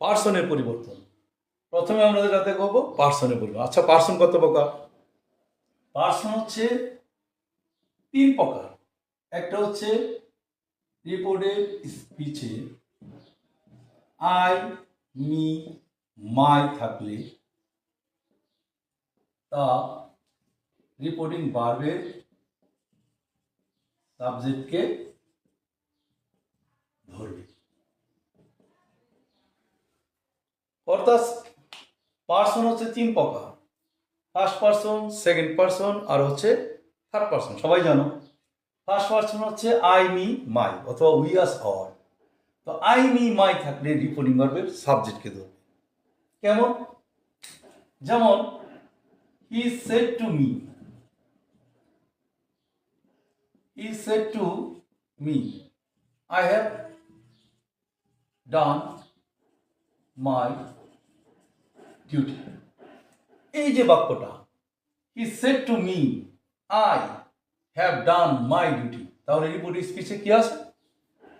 পার্সনের পরিবর্তন। প্রথমে আমরা যেটা দেখব, পার্সনের পরিবর্তন। আচ্ছা পার্সন কত প্রকার? পার্সন হচ্ছে তিন প্রকার। একটা হচ্ছে রিপোর্টেড স্পিচে আই মি মাই থাকলে, তা রিপোর্টিং বার্বের সাবজেক্টকে ধরবে অর্থাৎ পার্সন হচ্ছে তিন প্রকার। ফার্স্ট পার্সন সেকেন্ড পার্সন আর হচ্ছে থার্ড পার্সন সবাই জানো? ফার্স্ট পার্সন হচ্ছে আই মি মাই অথবা উই আস আওয়ার তো আই মি মাই থাকলে রিপোর্টিং ভার্বের সাবজেক্টকে ধরবে। কেমন? যেমন he said to me he said to me I have done my duty এই যে বাক্যটা he said to me I have done my duty তাহলে রিপোর্ট স্পিচে কি আছে?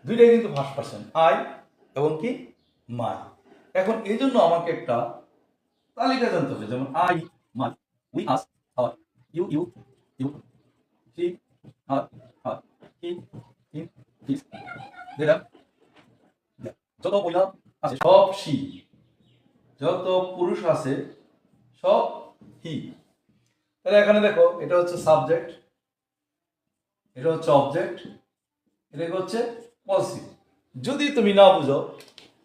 দুইটাই কিন্তু ফার্স্ট পার্সন আই এবং কি? মাই এখন এই জন্য আমাকে একটা তালিকা জানতে হবে, যেমন I my we us you you you he her her he him his যত মহিলা আছে, সব সি যত পুরুষ আছে, সব হি তাহলে এখানে দেখো, এটা হচ্ছে সাবজেক্ট এটা হচ্ছে অবজেক্ট এটা হচ্ছে পজিটিভ যদি তুমি না বুঝো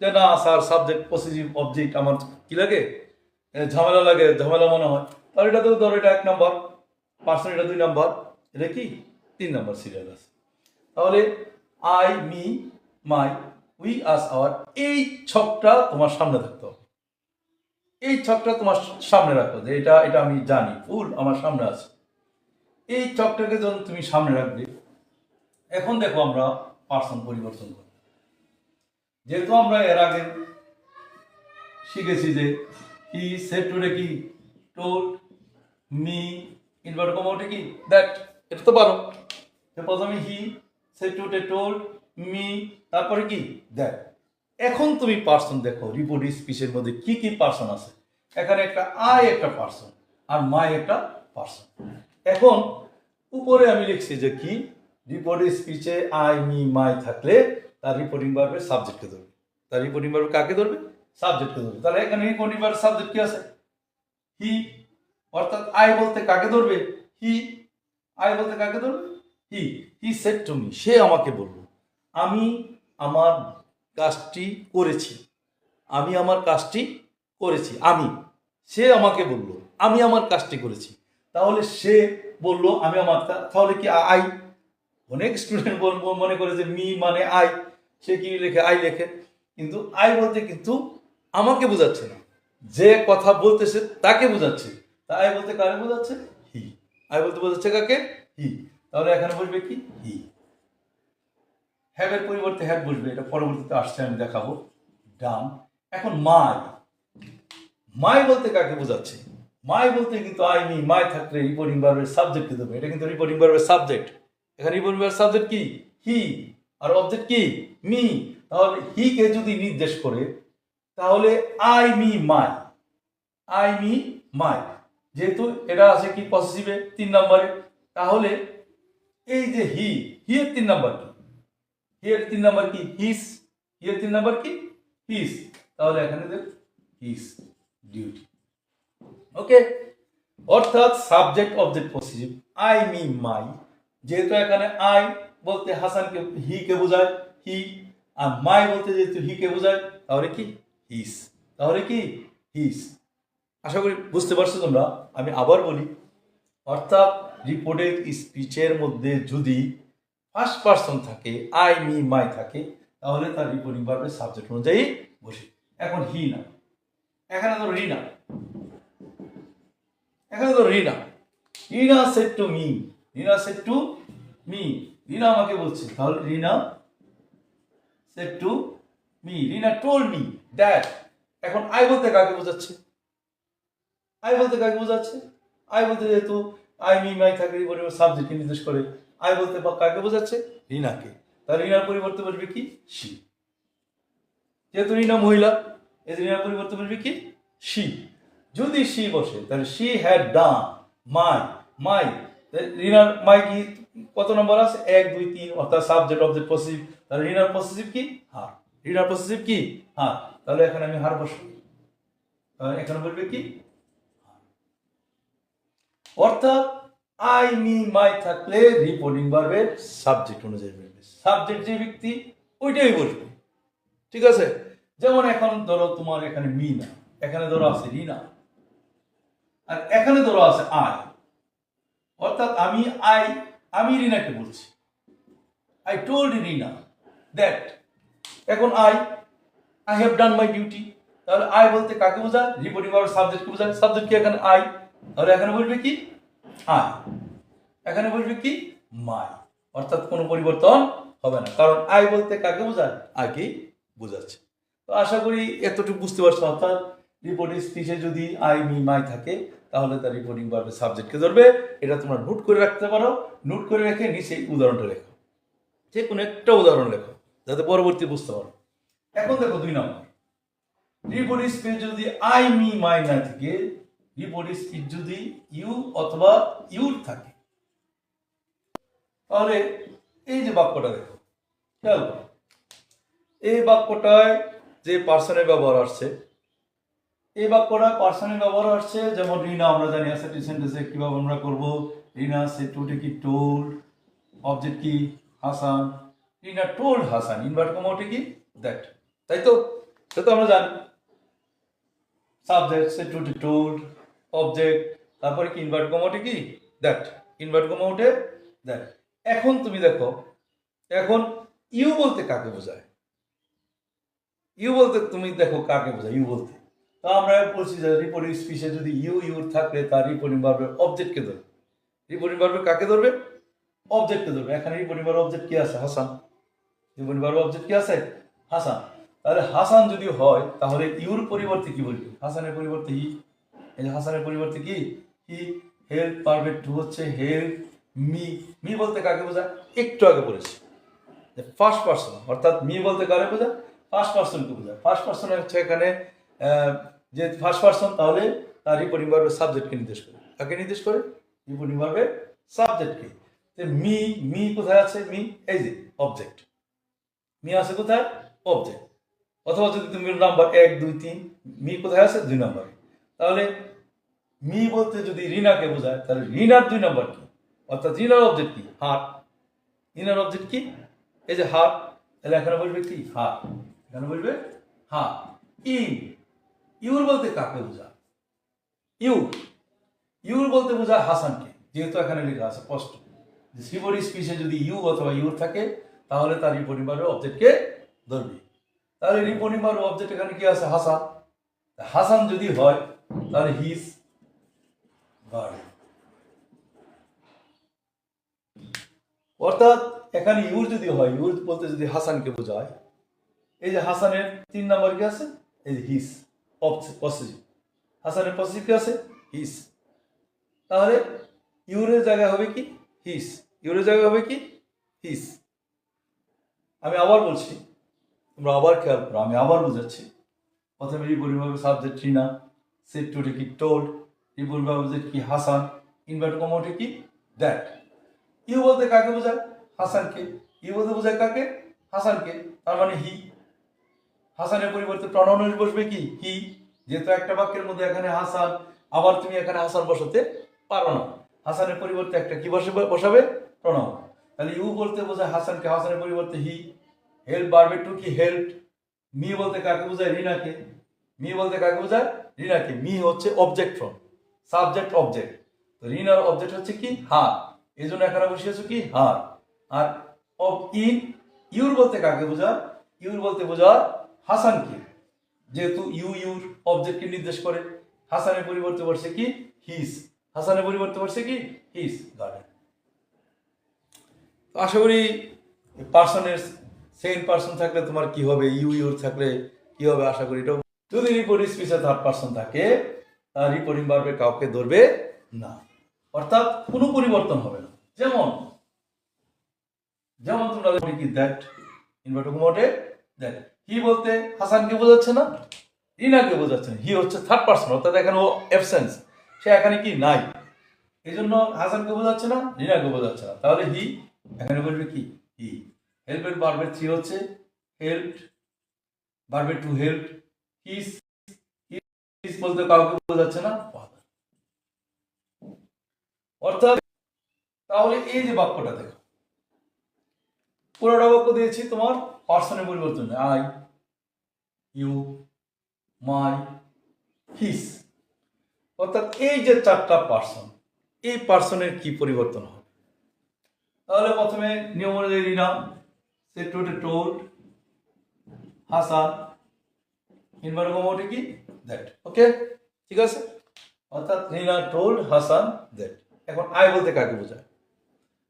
যে না, স্যার সাবজেক্ট পজিটিভ অবজেক্ট আমার কি লাগে? ঝামেলা লাগে, ঝামেলা মনে হয়, তাহলে এটা তো ধরো এটা এক নম্বর পার্সন এটা দুই নম্বর এটা কি? তিন নম্বর সিরিয়াল আছে। তাহলে I me my we us our এই ছকটা তোমার সামনে থাকতে হবে। এই ছকটা তোমার সামনে রাখো যে এটা এটা আমি জানি ফুল আমার সামনে আছে। এই ছকটাকে যখন তুমি সামনে রাখবে, এখন দেখো আমরা পার্সন পরিবর্তন করি যেহেতু আমরা এর আগে শিখেছি যে হি সেট টুডে কি টোল্ড মি ইনভার্ট কমাউটে কি? দ্যাট এটা তো পারো। প্রথমে he said today told me তারপরে কি? দ্যাট এখন তুমি পার্সন দেখো রিপোর্ট স্পিচের মধ্যে কি কি পার্সন আছে। এখানে একটা আই একটা পার্সন আর মাই একটা পার্সন এখন, উপরে আমি লিখছি যে কি? রিপোর্ট স্পিচে আই মি মাই থাকলে তার রিপোর্টিং ভার্বের সাবজেক্টকে ধরবে। তার রিপোর্টিং ভার্ব কাকে ধরবে? সাবজেক্টকে ধরবে। তাহলে এখানে রিপোর্টিং ভার্ব সাবজেক্ট কি আছে? হি অর্থাৎ আই বলতে কাকে ধরবে? হি আই বলতে কাকে ধরবে? He he said to me সে আমাকে বলল, আমি আমার কাজটি করেছি। আমি আমার কাজটি করেছি। আমি সে আমাকে বলল, আমি আমার কাজটি করেছি। তাহলে সে বলল, আমি আমার তাহলে কি আই? অনেক স্টুডেন্ট মনে করে যে মি মানে আই। সে কি লেখে? আই লেখে। কিন্তু আই বলতে কিন্তু আমাকে বোঝাচ্ছে না। যে কথা বলতেছে তাকে বোঝাচ্ছে। তা আই বলতে কারে বোঝাচ্ছে? হি। আই বলতে বোঝাচ্ছে কাকে? হি। তাহলে এখানে বলবে কি? হি। হ্যাভের পরিবর্তে হ্যাভ বসবে। এটা পরবর্তীতে আসছে, আমি দেখাবো। ডান এখন মাই মাই বলতে কাকে বোঝাচ্ছে? মাই বলতে কিন্তু আই মি মাই থাকলে রিপোর্টিং ভার্বের সাবজেক্ট দেবে। এটা কিন্তু রিপোর্টিং ভার্বের সাবজেক্ট এখানে রিপোর্টিং ভার্বের সাবজেক্ট কি? হি আর অবজেক্ট কি? মি তাহলে হি কে যদি নির্দেশ করে, তাহলে I me my I me my যেহেতু এটা আছে কি পজিটিভে তিন নম্বরে। তাহলে এই যে হি হি এর তিন নাম্বার কি? হি এর তিন নাম্বার কি? হিস হি এর তিন নাম্বার কি? হিস তাহলে এখানে হিস ডিউটি ওকে অর্থাৎ subject object positive I me my যেহেতু এখানে আই বলতে হাসানকে হি কে বোঝায় হি আর মাই বলতে যেহেতু হি কে বোঝায়, তাহলে কি? হিস তাহলে কি? হিস আশা করি বুঝতে পারছ তোমরা। আমি আবার বলি, অর্থাৎ রিপোর্টেড স্পিচের মধ্যে যদি ফার্স্ট পার্সন থাকে আই মি মাই থাকে, তাহলে তার রিপোর্টিং ভার্বের সাবজেক্ট অনুযায়ী বসে। এখন হি না। এখানে তো রিনা। এখানে তো Rina. Rina said to me Rina said to me Rina আমাকে বলছে, তাহলে Rina said to me Rina told me that এখন আই বলতে কাকে বোঝাচ্ছে? আই বলতে কাকে বোঝাচ্ছে? আই বলতে যেহেতু আই মি মাই থাকে পরিবার সাবজেক্টকে নির্দেশ করে। আই বলতে বা কাকে বোঝাচ্ছে? রিনাকে। তার রিনার পরিবর্তে বলবে কি? সি যেহেতু রিনা মহিলা এই যে রিনার পরিবর্তে বলবে কি? শি যদি শি বসে, তাহলে শি হ্যাড ডান মাই মাই রিনার মাই কি? কত নম্বর আছে? এক, দুই, তিন, অর্থাৎ সাবজেক্ট অবজেক্ট পসিটিভ তাহলে রিনার পসিটিভ কি? হার রিনার পসিটিভ কি? হার তাহলে এখানে আমি হার বসবো। এখানে বলবে কি? অর্থাৎ আই মি মাই থাকলে রিপোর্টিং ভার্বের সাবজেক্ট অনুযায়ী সাবজেক্ট যে ব্যক্তি, ওইটাই বসবে ঠিক আছে? যেমন এখন ধরো তোমার এখানে মি না এখানে ধরো আছে রিনা, আর এখানে ধরো আছে আয় অর্থাৎ আমি আই, আমি রিনাকে বলছি। আই টোল্ড রিনা দ্যাট এখন I I have done my duty তাহলে আই বলতে কাকে বোঝায়? রিপোর্টিং ভার্ব সাবজেক্টকে বোঝায়। সাবজেক্ট কি এখানে আই তাহলে এখানে বলবে কি? আই এখানে বলবে কি? মাই অর্থাৎ কোনো পরিবর্তন হবে না। কারণ আই বলতে কাকে বোঝায়? আইকেই বোঝাচ্ছে। তো আশা করি এতটুকু বুঝতে পারছ অর্থাৎ রিপোর্টিং স্পিচে যদি আই মি মাই থাকে, তাহলে তার রিপোর্টিং ভার্বের সাবজেক্টকে ধরবে। এটা তোমরা নোট করে রাখতে পারো। নোট করে রেখে নিচে উদাহরণটা লেখো। যে কোনো একটা উদাহরণ লেখো, যাতে পরবর্তী বুঝতে পারো। এখন দেখো দুই নম্বর। রিপোর্টিং স্পিচ যদি আই মি মাই না থাকে রিপোর্টিং স্পিচ যদি ইউ অথবা ইউর থাকে, তাহলে এই যে বাক্যটা দেখো, খেয়াল এই বাক্যটায় যে পার্সনের ব্যবহার আসছে। এই বাক্যটা পার্সনের ব্যবহার আসছে, যেমন রিনা, আমরা জানি আছে সেন্টেন্সে কীভাবে আমরা করব। রিনা, সে টুটে কি টোল্ড অবজেক্ট কি? হাসান রিনা টোল্ড হাসান ইনভার্ট কমাউটে কি? দ্যাট তাই তো? সে তো আমরা জানি। সাবজেক্ট সে টুটে টোল্ড অবজেক্ট তারপরে কি ইনভার্ট কমাউটে কি? দ্যাট ইনভার্ট কমাউটে দ্যাট এখন তুমি দেখো, এখন ইউ বলতে কাকে বোঝায়? ইউ বলতে, তুমি দেখো কাকে বোঝা ইউ বলতে। তো আমরা বলছি যে রিপোর্টিং স্পিচে যদি ইউ ইউর থাকলে তার রিপোর্টিং ভার্বের অবজেক্টকে ধরবে। রিপোর্টিং ভার্বের কাকে ধরবে? অবজেক্টকে ধরবে। এখানে রিপোর্টিং ভার্ব অবজেক্ট কি আছে? হাসান। রিপোর্টিং ভার্ব অবজেক্ট কি আছে? হাসান। তাহলে হাসান যদি হয়, তাহলে ইউর পরিবর্তে কি বলবে? হাসানের পরিবর্তে হি এই হাসানের পরিবর্তে কি? হি হেল্প পারফেক্ট টু হচ্ছে হেল্প মি মি বলতে কাকে বোঝায়? একটু আগে বলেছি। ফার্স্ট পার্সন অর্থাৎ মি বলতে কারে বোঝায়? ফার্স্ট পার্সনকে বোঝায় ফার্স্ট পার্সন হচ্ছে এখানে যে ফার্স্ট পার্সন তাহলে তার রিপোর্টিং ভার্বের সাবজেক্টকে নির্দেশ করে। কাকে নির্দেশ করে? রিপোর্টিং ভার্বের সাবজেক্টকে মি মি কোথায় আছে? মি এই যে অবজেক্ট মি আছে কোথায়? অবজেক্ট অথবা যদি তুমি নাম্বার এক, দুই, তিন মি কোথায় আছে? দুই নম্বরে তাহলে মি বলতে যদি রিনাকে বোঝায়, তাহলে রিনার দুই নম্বর কি? অর্থাৎ রিনার অবজেক্ট কি? হাত রিনার অবজেক্ট কি? এই যে হাত তাহলে এখানে বলবে কি? হাত এখানে বলবে? হা, ইন, ইউর বলতে কাকে বোঝা? ইউ, ইউর বলতে বোঝায় হাসানকে, যেহেতু এখানে লেখা আছে স্পষ্ট। শ্রীবরী স্পিচে যদি ইউ অথবা ইউর থাকে, তাহলে তার রিপোর্টিং অবজেক্টকে ধরবে। তাহলে রিপোর্টিং অবজেক্ট এখানে কি আছে? হাসান। হাসান যদি হয়, তাহলে হিস ভার্ব অর্থাৎ এখানে ইউর যদি হয়, ইউর বলতে যদি হাসানকে বোঝায় এই যে হাসানের তিন নাম্বার কি আছে? এই যে হিস পসিটিভ হাসানের পসিটিভ কি আছে? হিস তাহলে ইউরের জায়গায় হবে কি? হিস ইউরের জায়গায় হবে কি? হিস আমি আবার বলছি, তোমরা আবার খেয়াল করো, আমি আবার বোঝাচ্ছি। প্রথমে রিপোর্টিং ভাবে সাবজেক্ট রিনা সেট টুটে কি টোল্ড রিপোর্টিং ভাবে কি হাসান ইনভার্ট কমোটে কি দ্যাট ইউ বলতে কাকে বোঝায়? হাসানকে। ইউ বলতে বোঝায় কাকে? হাসানকে। তার মানে হি হাসানের পরিবর্তে প্রণনের বসবে কি? কি? যেহেতু একটা বাক্যের মধ্যে এখানে হাসান, আবার তুমি এখানে হাসান বসাতে পারো না। হাসানের পরিবর্তে একটা কি বসে বসাবে? প্রণব তাহলে ইউ বলতে বোঝায় হাসানকে, হাসানের পরিবর্তে হি। হেল্প বাড়বে টু কি? হেল্প। মি বলতে কাকে বোঝায়? রিনাকে। মি বলতে কাকে বোঝায়? রিনাকে। মি হচ্ছে অবজেক্ট ফ্রম সাবজেক্ট অবজেক্ট তো রিনার অবজেক্ট হচ্ছে কি? হাত এই জন্য এখানে বসিয়েছো কি? হাত আর অব ইন ইউর বলতে কাকে বোঝা ইউর বলতে বোঝায় হাসানকে যেহেতু ইউ ইউর অবজেক্টকে নির্দেশ করে, হাসানের পরিবর্তে বসছে কি? হিস হাসানের পরিবর্তে বসছে কি? হিস গার্ডেন আশা করি পার্সনের সেকেন্ড পার্সন থাকলে তোমার কি হবে? ইউ ইউর থাকলে কি হবে? আশা করি এটাও যদি রিপোর্টিং স্পিচে থার্ড পার্সন থাকে তার রিপোর্টিং বাড়বে কাউকে ধরবে না। অর্থাৎ কোনো পরিবর্তন হবে না। যেমন যেমন তোমরা কি দ্যাট ইনভার্টার দ্যাট কি বলতে হাসানকে বোঝাচ্ছে না? রিনাকে বোঝাচ্ছে হি হচ্ছে থার্ড পার্সন অর্থাৎ এখানে ও অ্যাবসেন্স সে এখানে কি? নাই। এই জন্য হাসানকে বোঝাচ্ছে না রিনাকে বোঝাচ্ছে না। তাহলে হি এখানে বলবে কি? হি হেল্পের বার্বের থ্রি হচ্ছে হেল্প বার্বের টু হেল্প হিস হিস বলতে কাউকে বোঝাচ্ছে না অর্থাৎ তাহলে এই যে বাক্যটা দেখো। পুরোটা বাক্য দিয়েছি তোমার পার্সনের পরিবর্তন। আই ইউ মাই হিস অর্থাৎ এই যে চারটা পার্সন এই পার্সনের কি পরিবর্তন হবে? তাহলে প্রথমে নিয়ম অনুযায়ী নিলাম সে টোটে টোল্ড হাসান ইনভার্গমোটে কি? দ্যাট ওকে ঠিক আছে? অর্থাৎ রিনা টোল্ড হাসান দ্যাট এখন আই বলতে কাকে বোঝায়?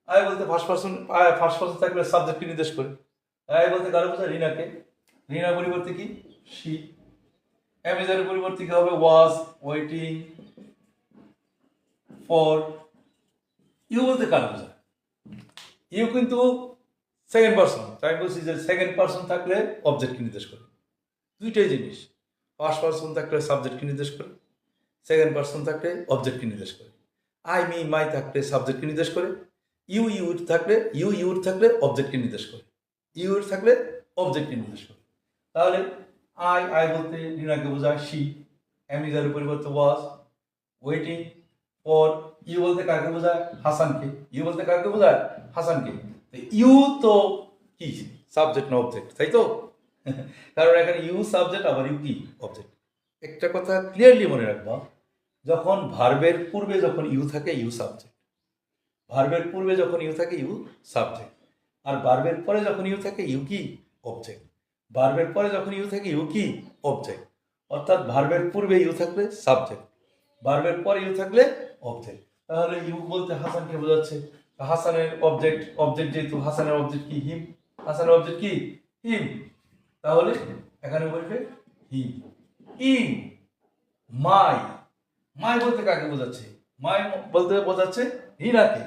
আই বলতে ফার্স্ট পার্সন ফার্স্ট পার্সন থাকলে সাবজেক্টকে নির্দেশ করে? আই বলতে কারে বোঝায় রিনাকে। রিনার পরিবর্তে কি? শি অ্যামেজনের পরিবর্তে কি হবে? ওয়াজ ওয়েটিং ফর ইউ বলতে কার বোঝায়। ইউ কিন্তু সেকেন্ড পার্সন তাই বলছি যে সেকেন্ড পার্সন থাকলে অবজেক্টকে নির্দেশ করে? দুইটাই জিনিস। ফার্স্ট পার্সন থাকলে সাবজেক্টকে নির্দেশ করে? সেকেন্ড পার্সন থাকলে অবজেক্টকে নির্দেশ করে? আই মি মাই থাকলে সাবজেক্টকে নির্দেশ করে? ইউ ইউর থাকলে, ইউ ইউর থাকলে অবজেক্টকে নির্দেশ করে। ইউর থাকলে অবজেক্টকে নির্দেশ করে। তাহলে আই আই বলতে রিনাকে বোঝায় শি অ্যামিজারের পরিবর্তে ওয়াজ, ওয়েটিং ফর, ইউ বলতে কাকে বোঝায়? হাসানকে। ইউ বলতে কাকে বোঝায়? হাসানকে। ইউ তো কি? সাবজেক্ট না অবজেক্ট তাই তো? কারণ এখানে ইউ সাবজেক্ট, আবার ইউ কি? অবজেক্ট একটা কথা ক্লিয়ারলি মনে রাখবা, যখন ভার্বের পূর্বে যখন ইউ থাকে, ইউ সাবজেক্ট ভার্বের পূর্বে যখন ইউ থাকে ইউ সাবজেক্ট আর ভার্বের পরে যখন ইউ থাকে ইউ কি? অবজেক্ট ভার্বের পরে যখন ইউ থাকে ইউ কি? অবজেক্ট অর্থাৎ ভার্বের পূর্বে ইউ থাকলে সাবজেক্ট ভার্বের পরে ইউ থাকলে অবজেক্ট তাহলে ইউ বলতে হাসানকে বোঝাচ্ছে? হাসানের অবজেক্ট অবজেক্ট যেহেতু হাসানের অবজেক্ট কি? হিম হাসানের অবজেক্ট কি? হিম তাহলে এখানে বলবে হিম ইন মাই মাই বলতে কাকে বোঝাচ্ছে? মাই বলতে বোঝাচ্ছে রিনাকে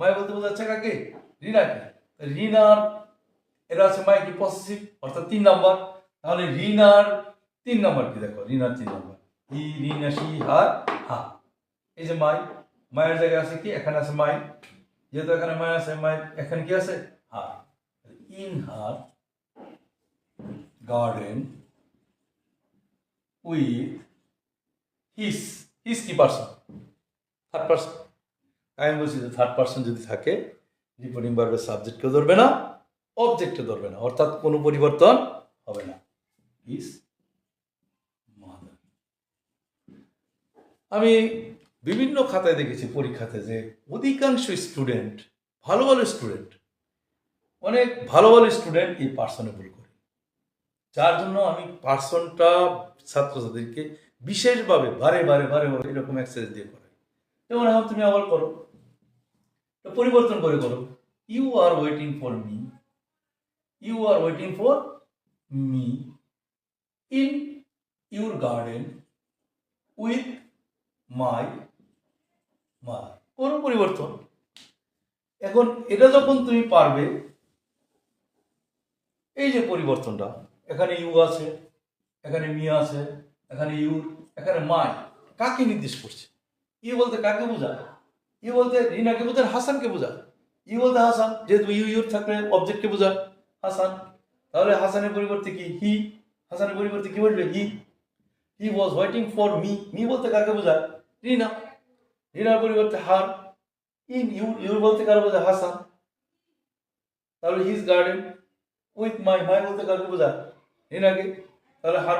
মাই বলতে বোঝাচ্ছে কাকে রিনাকে। রিনার এটা আছে মাই কি পসেসিভ অর্থাৎ তিন নাম্বার। তাহলে রিনার তিন নাম্বার কি দেখো? রিনার তিন নাম্বার। ই রিনা সি হার হা। এই যে মাই, মায়ের জায়গায় আছে কি? এখানে আছে মাই। যেহেতু এখানে মাই আছে মাই এখানে কি আছে? Her in her garden with his. His কি পার্সন? Third person. আমি বলছি যে থার্ড পার্সন যদি থাকে রিপোর্টিং বার্বের সাবজেক্টকেও ধরবে না অবজেক্টে ধরবে না, অর্থাৎ কোনো পরিবর্তন হবে না। মাদার আমি বিভিন্ন খাতায় দেখেছি, পরীক্ষাতে যে অধিকাংশ স্টুডেন্ট ভালো ভালো স্টুডেন্ট অনেক ভালো ভালো স্টুডেন্ট এই পার্সনে ভুল করে। যার জন্য আমি পার্সনটা ছাত্রছাত্রীকে বিশেষভাবে বারে বারে বারে বারে এরকম এক্সারসাইজ দিয়ে করাই। যেমন তুমি আবার করো পরিবর্তন করে করো you are waiting for me you are waiting for me in your garden with my mother কোনো পরিবর্তন? এখন এটা যখন তুমি পারবে, এই যে পরিবর্তনটা, এখানে ইউ আছে, এখানে মি আছে, এখানে ইউ এখানে মাই কাকে নির্দেশ করছে? ইউ বলতে, কাকে বোঝায়? ইউ বলতে রিনাকে বোঝায় হাসানকে বোঝায় ইউ বলতে হাসান যেহেতু ইউ ইউর থাকলে অবজেক্টকে বোঝায় হাসান তাহলে হাসানের পরিবর্তে কি? হি হাসানের পরিবর্তে কি বলবে? He he was waiting for me me বলতে কাকে বোঝায়? রিনা রিনার পরিবর্তে হার ইন ইউ ইউর বলতে কার বোঝায়? হাসান তাহলে his garden with my my বলতে কাকে বোঝায়? রিনাকে তাহলে হার